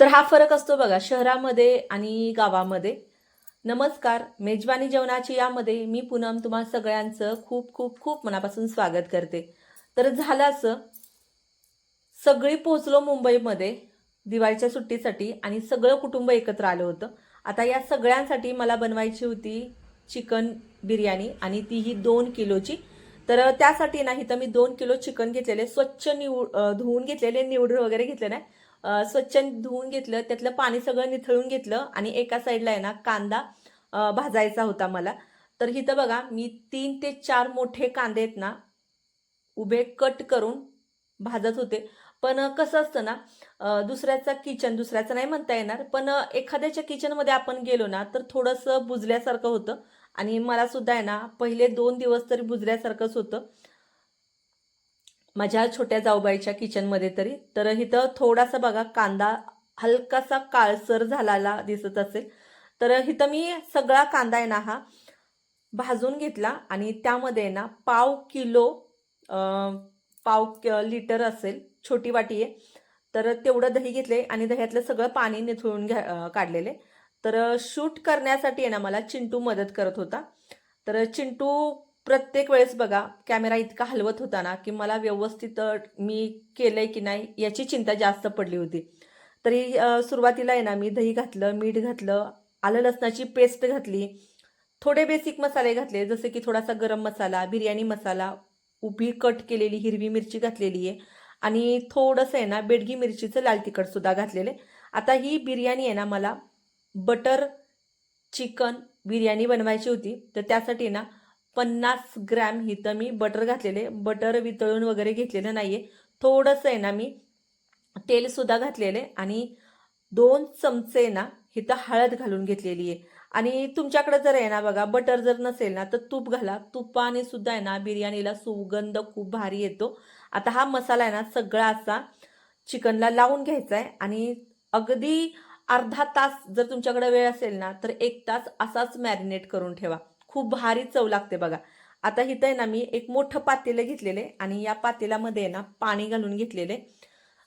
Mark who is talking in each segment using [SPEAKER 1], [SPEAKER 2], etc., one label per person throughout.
[SPEAKER 1] तर हा फरक असतो बघा शहरामध्ये आणि गावामध्ये. नमस्कार मेजवानी जेवणाची यामध्ये मी पूनम तुम्हा सगळ्यांचं खूप खूप खूप मनापासून स्वागत करते. तर झालं असं सगळी पोचलो मुंबईमध्ये दिवाळीच्या सुट्टीसाठी आणि सगळं कुटुंब एकत्र आलं होतं. आता या सगळ्यांसाठी मला बनवायची होती चिकन बिर्याणी आणि तीही दोन किलोची. तर त्यासाठी नाही तर मी दोन किलो चिकन घेतलेले स्वच्छ निव धुवून घेतलेले निवडून वगैरे घेतले नाही स्वच्छ धुवून घेतलं त्यातलं पाणी सगळं निथळून घेतलं आणि एका साईडला आहे ना कांदा भाजायचा होता मला. तर इथं बघा मी तीन ते चार मोठे कांदे आहेत ना उभे कट करून भाजत होते. पण कसं असतं ना दुसऱ्याचा किचन दुसऱ्याचं नाही म्हणता येणार पण एखाद्याच्या किचनमध्ये आपण गेलो ना तर थोडंसं बुजल्यासारखं होतं. आणि मला सुद्धा आहे ना पहिले दोन दिवस तरी बुजल्यासारखंच होतं. माझ्या छोट्या जाऊबाईच्या किचनमध्ये तरी. तर इथं थोडासा बघा कांदा हलकासा काळसर झालेला दिसत असेल. तर इथं मी सगळा कांदा आहे ना हा भाजून घेतला आणि त्यामध्ये आहे ना पाव किलो पाव क- लिटर असेल. छोटी वाटी आहे. तर तेवढं दही घेतले आणि दह्यातलं सगळं पाणी निथळून घ्या काढलेले. तर शूट करण्यासाठी आहे ना मला चिंटू मदत करत होता. तर चिंटू प्रत्येक वेळेस बघा कॅमेरा इतका हलवत होता ना की मला व्यवस्थित मी मी केलंय की नाही याची चिंता जास्त पडली होती. तरी सुरुवातीला आहे ना मी दही घातलं मीठ घातलं आलं लसणाची पेस्ट घातली. थोडे बेसिक मसाले घातले जसे की थोडासा गरम मसाला बिर्याणी मसाला उभी कट केलेली हिरवी मिरची घातलेली आहे. आणि थोडंसं आहे ना बेडगी मिरचीचं लाल तिखटसुद्धा घातलेलं आहे. आता ही बिर्याणी आहे ना मला बटर चिकन बिर्याणी बनवायची होती. तर त्यासाठी ना पन्नास ग्रॅम इथं मी बटर घातलेले. बटर वितळून वगैरे घेतलेलं नाही आहे थोडंसं आहे ना मी तेलसुद्धा घातलेले आणि दोन चमचे ना इथं हळद घालून घेतलेली आहे आणि तुमच्याकडे जर आहे ना बघा बटर जर नसेल ना तर तूप घाला. तुपाने सुद्धा आहे ना बिर्याणीला सुगंध खूप भारी येतो. आता हा मसाला आहे ना सगळा असा चिकनला लावून घ्यायचा आहे आणि अगदी अर्धा तास जर तुमच्याकडे वेळ असेल ना तर एक तास असाच मॅरिनेट करून ठेवा. खूप भारी चव लागते बघा. आता इथं आहे ना मी एक मोठं पातेलं घेतलेले आणि या पातेल्यामध्ये आहे ना पाणी घालून घेतलेले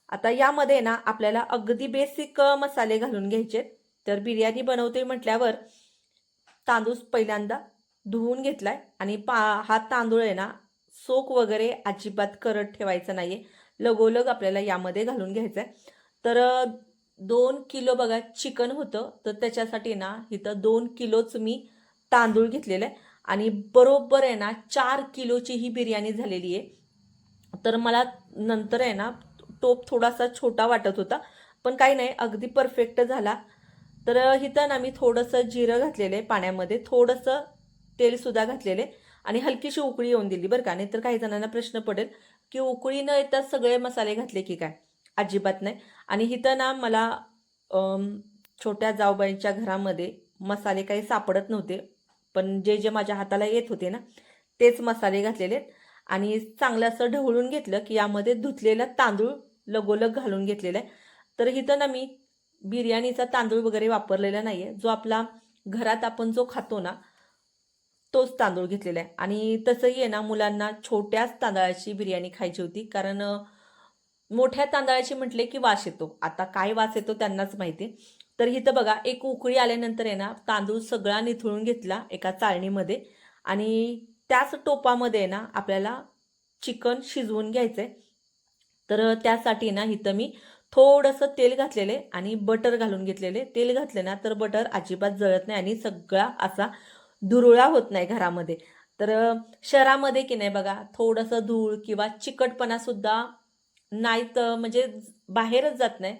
[SPEAKER 1] आता यामध्ये आहे ना आपल्याला अगदी बेसिक मसाले घालून घ्यायचे तर बिर्याणी बनवते म्हटल्यावर तांदूळ पहिल्यांदा धुवून घेतलाय आणि पा हा तांदूळ आहे ना सोक वगैरे अजिबात करत ठेवायचं नाहीये. लगोलग आपल्याला यामध्ये घालून घ्यायचं आहे तर दोन किलो बघा चिकन होतं. तर त्याच्यासाठी ना इथं दोन किलोच मी तांदूळ घेतलेलं आहे. आणि बरोबर आहे ना चार किलोची ही बिर्याणी झालेली आहे. तर मला नंतर आहे ना टोप थोडासा छोटा वाटत होता पण काही नाही अगदी परफेक्ट झाला. तर इथं ना मी थोडंसं जिरं घातलेलं आहे पाण्यामध्ये थोडंसं तेलसुद्धा घातलेलं आहे. आणि हलकीशी उकळी येऊन दिली बरं का नाही तर काही जणांना प्रश्न पडेल की उकळी न येता सगळे मसाले घातले की काय? अजिबात नाही. आणि इथं ना मला छोट्या जाऊबाईंच्या घरामध्ये मसाले काही सापडत नव्हते. पण जे जे माझ्या हाताला येत होते ना तेच मसाले घातलेले आहेत. आणि चांगलं असं ढवळून घेतलं की यामध्ये धुतलेला तांदूळ लगोलग घालून घेतलेला आहे. तर इथं ना मी बिर्याणीचा तांदूळ वगैरे वापरलेला नाही आहे जो आपला घरात आपण जो खातो ना तोच तांदूळ घेतलेला आहे. आणि तसंही आहे ना मुलांना छोट्याच तांदळाची बिर्याणी खायची होती. कारण मोठ्या तांदळाची म्हटले की वास येतो. आता काय वास येतो त्यांनाच माहिती तर इथं बघा एक उकळी आल्यानंतर आहे ना तांदूळ सगळा निथळून घेतला एका चाळणीमध्ये. आणि त्याच टोपामध्ये आहे ना आपल्याला चिकन शिजवून घ्यायचं आहे तर त्यासाठी ना इथं मी थोडंसं तेल घातलेले आणि बटर घालून घेतलेले तेल घातले ना तर बटर अजिबात जळत नाही आणि सगळा असा धुरुळा होत नाही घरामध्ये. तर शहरामध्ये की नाही बघा थोडंसं धूळ किंवा चिकटपणासुद्धा नाही तर म्हणजे बाहेरच जात नाही.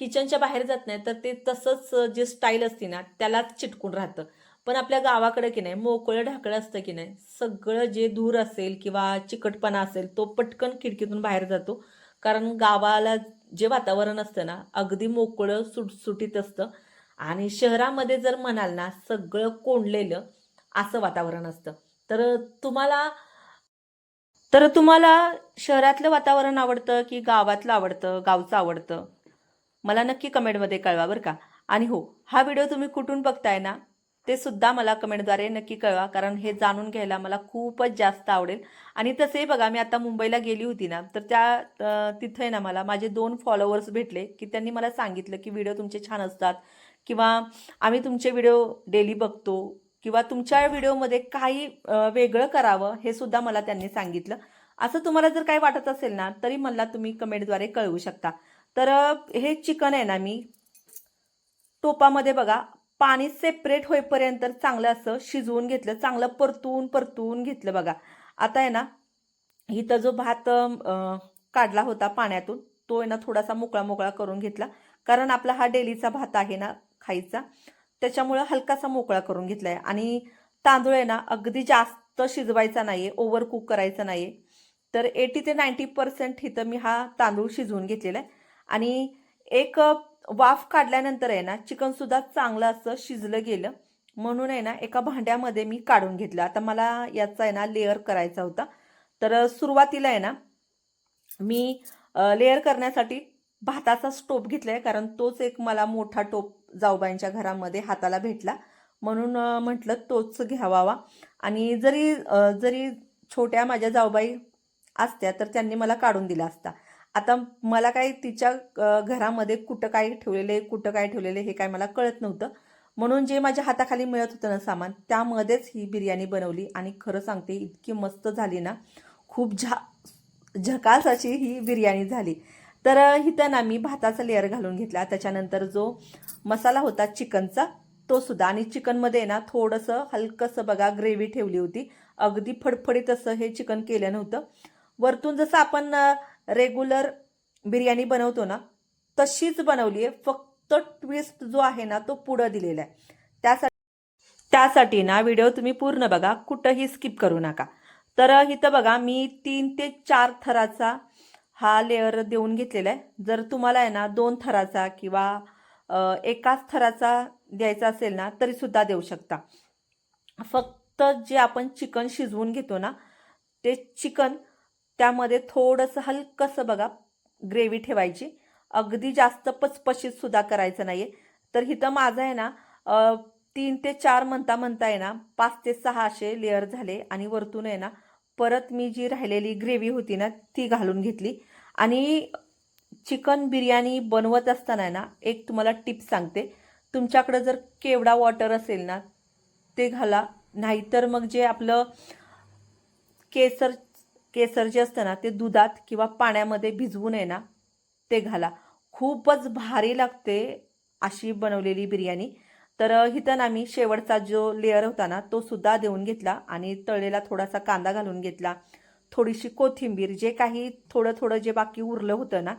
[SPEAKER 1] किचनच्या बाहेर जात नाही तर ते तसंच जे स्टाईल असते ना त्यालाच चिटकून राहतं. पण आपल्या गावाकडे की नाही मोकळं ढाकळं असतं की नाही सगळं जे धूर असेल किंवा चिकटपणा असेल तो पटकन खिडकीतून बाहेर जातो. कारण गावाला जे वातावरण असतं ना अगदी मोकळं सुटसुटीत असतं. आणि शहरामध्ये जर म्हणाल ना सगळं कोंडलेलं असं वातावरण असतं. तर तुम्हाला तर तुम्हाला शहरातलं वातावरण आवडतं की गावातलं आवडतं गावचं आवडतं? मला नक्की कमेंटमध्ये कळवा बरं का. आणि हो हा व्हिडिओ तुम्ही कुठून बघताय ना ते सुद्धा मला कमेंटद्वारे नक्की कळवा कारण हे जाणून घ्यायला मला खूपच जास्त आवडेल. आणि तसंही बघा मी आता मुंबईला गेली होती ना तर त्या तिथं तिथे ना मला माझे दोन फॉलोअर्स भेटले की त्यांनी मला सांगितलं की व्हिडिओ तुमचे छान असतात. किंवा आम्ही तुमचे व्हिडिओ डेली बघतो किंवा तुमच्या व्हिडिओमध्ये काही वेगळं करावं हे सुद्धा मला त्यांनी सांगितलं. असं तुम्हाला जर काही वाटत असेल ना तरी मला तुम्ही कमेंटद्वारे कळवू शकता. तर हे चिकन आहे ना मी. टोपामध्ये बघा पाणी सेपरेट होईपर्यंत चांगलं असं शिजवून घेतलं चांगलं परतून परतून घेतलं बघा. आता आहे ना इथं जो भात काढला होता पाण्यातून तो आहे ना थोडासा मोकळा मोकळा करून घेतला. कारण आपला हा डेलीचा भात आहे ना खायचा त्याच्यामुळं हलकासा मोकळा करून घेतला आहे आणि तांदूळ आहे ना अगदी जास्त शिजवायचा नाही आहे ओव्हर कुक करायचा नाही आहे तर एटी ते नाईंटी पर्सेंट इथं मी हा तांदूळ शिजवून घेतलेला आहे. आणि एक वाफ काढल्यानंतर आहे ना चिकनसुद्धा चांगलं असं शिजलं गेलं. म्हणून आहे ना एका भांड्यामध्ये मी काढून घेतलं. आता मला याचा आहे ना लेअर करायचा होता. तर सुरुवातीला आहे ना मी लेअर करण्यासाठी भाताचा स्टोप घेतला आहे कारण तोच एक मला मोठा टोप जाऊबाईंच्या घरामध्ये हाताला भेटला. म्हणून म्हटलं तोच घ्यावा आणि जरी जरी छोट्या माझ्या जाऊबाई असत्या तर त्यांनी मला काढून दिला असता. आता मला काय तिच्या घरामध्ये कुठं काय ठेवलेले कुठं काय ठेवलेले हे काय मला कळत नव्हतं. म्हणून जे माझ्या हाताखाली मिळत होतं ना सामान त्यामध्येच ही बिर्याणी बनवली. आणि खरं सांगते इतकी मस्त झाली ना खूप झा झकास अशी ही बिर्याणी झाली. तर इथं ना मी भाताचा लेअर घालून घेतला. त्याच्यानंतर जो मसाला होता चिकनचा तो सुद्धा. आणि चिकनमध्ये ना थोडंसं हलकंसं बघा ग्रेव्ही ठेवली होती. अगदी फडफडीत असं हे चिकन केलं नव्हतं. वरतून जसं आपण रेग्युलर बिर्याणी बनवतो ना तशीच बनवली आहे फक्त ट्विस्ट जो आहे ना तो पुढं दिलेला आहे. त्यासाठी त्यासाठी ना व्हिडिओ तुम्ही पूर्ण बघा कुठंही स्किप करू नका. तर इथं बघा मी तीन ते चार थराचा हा लेअर देऊन घेतलेला आहे. जर तुम्हाला आहे ना दोन थराचा किंवा एकाच थराचा द्यायचा असेल ना तरीसुद्धा देऊ शकता. फक्त जे आपण चिकन शिजवून घेतो ना ते चिकन त्यामध्ये थोडंसं हलकंसं बघा ग्रेव्ही ठेवायची. अगदी जास्त पचपशीत सुद्धा करायचं नाही आहे तर इथं माझं आहे ना तीन ते चार म्हणता म्हणता आहे ना पाच ते सहा असे लेअर झाले आणि वरतून आहे ना परत मी जी राहिलेली ग्रेव्ही होती ना ती घालून घेतली. आणि चिकन बिर्याणी बनवत असताना आहे ना एक तुम्हाला टिप सांगते. तुमच्याकडं जर केवडा वॉटर असेल ना ते घाला. नाहीतर मग जे आपलं केसर केसर जे असतं ना ते दुधात किंवा पाण्यामध्ये भिजवून आहे ना ते घाला. खूपच भारी लागते अशी बनवलेली बिर्याणी. तर इथं ना मी शेवटचा जो लेअर होता ना तो सुद्धा देऊन घेतला आणि तळलेला थोडासा कांदा घालून घेतला. थोडीशी कोथिंबीर जे काही थोडं थोडं जे बाकी उरलं होतं ना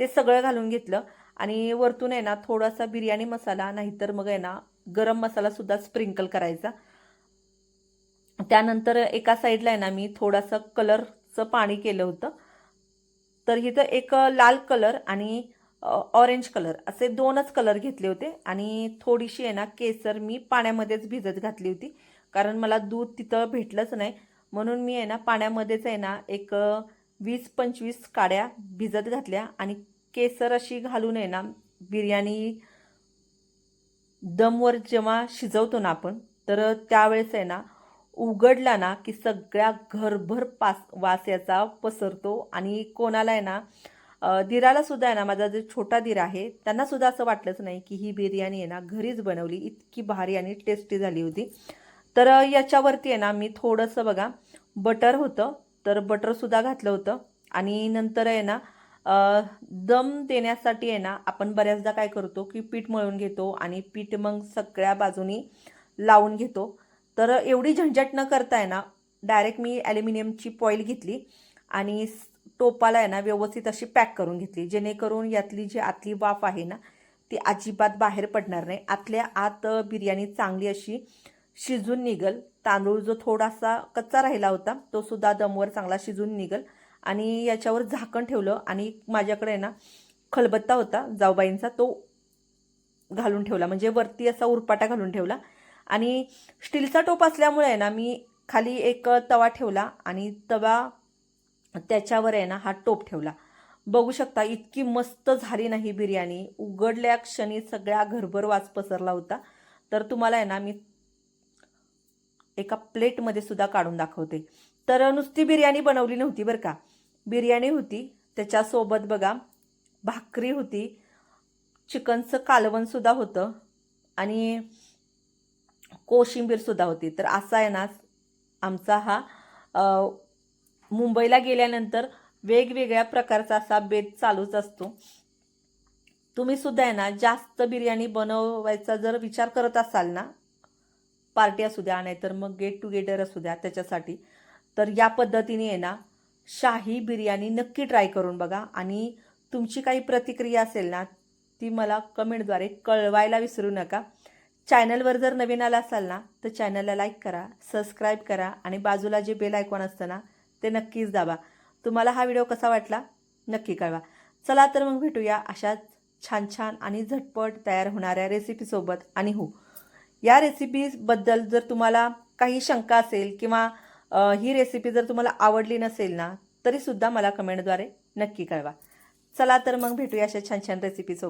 [SPEAKER 1] ते सगळं घालून घेतलं. आणि वरतून आहे ना थोडासा बिर्याणी मसाला नाहीतर मग आहे ना गरम मसालासुद्धा स्प्रिंकल करायचा. त्यानंतर एका साईडला आहे ना मी थोडंसं कलरचं पाणी केलं होतं. तर इथं एक लाल कलर आणि ऑरेंज कलर असे दोनच कलर घेतले होते. आणि थोडीशी आहे ना केसर मी पाण्यामध्येच भिजत घातली होती. कारण मला दूध तिथं भेटलंच नाही. म्हणून मी आहे ना पाण्यामध्येच आहे ना एक वीस पंचवीस काड्या भिजत घातल्या. आणि केसर अशी घालून आहे ना बिर्याणी दमवर जेव्हा शिजवतो ना आपण तर त्यावेळेस आहे ना उघडला ना की सगळ्या घरभर पास वास याचा पसरतो आणि कोणाला आहे ना दिराला सुद्धा आहे ना माझा जो छोटा दीर आहे त्यांना सुद्धा असं वाटलंच नाही की ही बिर्याणी आहे ना घरीच बनवली इतकी भारी आणि टेस्टी झाली होती. तर याच्यावरती आहे ना मी थोडंसं बघा बटर होतं तर बटरसुद्धा घातलं होतं आणि नंतर आहे ना दम देण्यासाठी आहे ना आपण बऱ्याचदा काय करतो की पीठ मळून घेतो आणि पीठ मग सगळ्या बाजूनी लावून घेतो. तर एवढी झंझट न करताय ना डायरेक्ट मी ॲल्युमिनियमची पॉईल घेतली आणि टोपाला आहे ना व्यवस्थित अशी पॅक करून घेतली. जेणेकरून यातली जी आतली वाफ आहे ना ती अजिबात बाहेर पडणार नाही. आतल्या आत बिर्याणी चांगली अशी शिजून निघल. तांदूळ जो थोडासा कच्चा राहिला होता तो सुद्धा दमवर चांगला शिजून निघल. आणि याच्यावर झाकण ठेवलं आणि माझ्याकडे आहे ना खलबत्ता होता जाऊबाईंचा तो घालून ठेवला. म्हणजे वरती असा उरपाटा घालून ठेवला. आणि स्टीलचा टोप असल्यामुळे आहे ना मी खाली एक तवा ठेवला आणि तवा त्याच्यावर आहे ना हा टोप ठेवला. बघू शकता इतकी मस्त झाली नाही बिर्याणी. उघडल्या क्षणी सगळ्या घरभर वास पसरला होता. तर तुम्हाला आहे ना मी एका प्लेटमध्ये सुद्धा काढून दाखवते. तर नुसती बिर्याणी बनवली नव्हती बरं का. बिर्याणी होती त्याच्यासोबत बघा भाकरी होती चिकनचं कालवणसुद्धा होतं. आणि कोशिंबीरसुद्धा होती. तर असा आहे ना आमचा हा मुंबईला गेल्यानंतर वेगवेगळ्या प्रकारचा असा बेत चालूच असतो. तुम्ही सुद्धा आहे ना जास्त बिर्याणी बनवायचा जर विचार करत असाल ना पार्टी असू द्या नाहीतर मग गेट टुगेदर असू द्या त्याच्यासाठी तर या पद्धतीने आहे ना शाही बिर्याणी नक्की ट्राय करून बघा. आणि तुमची काही प्रतिक्रिया असेल ना ती मला कमेंटद्वारे कळवायला विसरू नका. चॅनलवर जर नवीन आला असाल ना तर चॅनलला लाईक करा सबस्क्राईब करा आणि बाजूला जे बेल आयकॉन असतं ना ते नक्कीच दाबा. तुम्हाला हा व्हिडिओ कसा वाटला नक्की कळवा. चला तर मग भेटूया अशाच छान छान आणि झटपट तयार होणाऱ्या रेसिपीसोबत आणि हो. या रेसिपीबद्दल जर तुम्हाला काही शंका असेल किंवा ही रेसिपी जर तुम्हाला आवडली नसेल ना तरीसुद्धा मला कमेंटद्वारे नक्की कळवा. चला तर मग भेटूया अशा छान छान रेसिपीसोबत